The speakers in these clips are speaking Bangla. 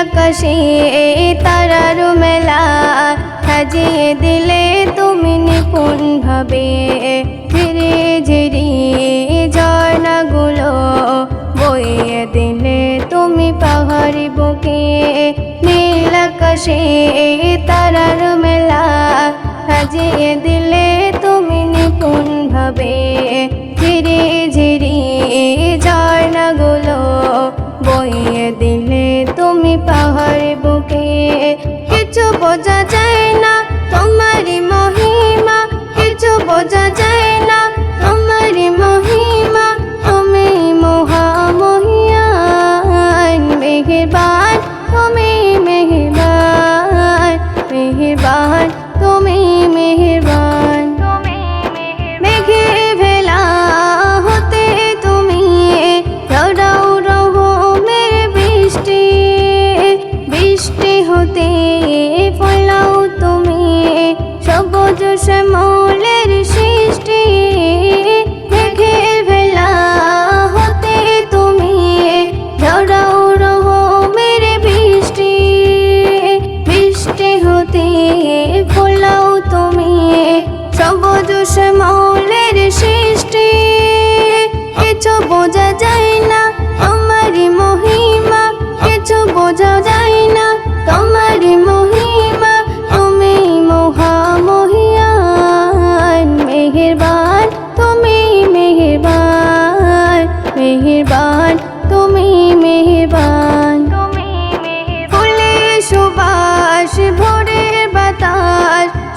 আকাশে তারার মেলা। সাজিয়ে দিলে তুমি নিপুণ ভাবে ধীরে ধীরে ঝর্ণাগুলো বইয়ে দিলে তুমি পাহাড়ি বুকে। নীল আকাশে মেলা। সাজিয়ে দিলে তুমি নিপুণ ভাবে ধীরে শ্যামলের সৃষ্টি। তুমি। রহমের বৃষ্টি। বৃষ্টি তুমি। সৃষ্টি। কিছু বোঝা যায়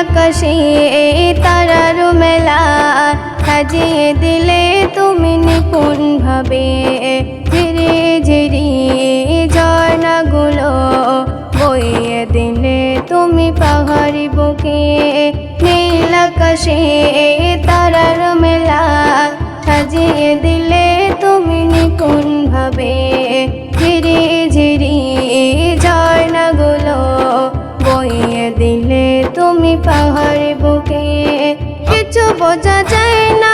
আকাশে তারার মেলা। সাজিয়ে দিলে তুমি নিপুণ ভাবে ধীরে ধীরে ঝর্ণাগুলো বইয়ে দিলে তুমি পাহাড়ি বুকে। নীল আকাশে তারার মেলা। সাজিয়ে দিলে তুমি নিপুণ ভাবে পাহাড় বুকে কিছু বোঝা যায় না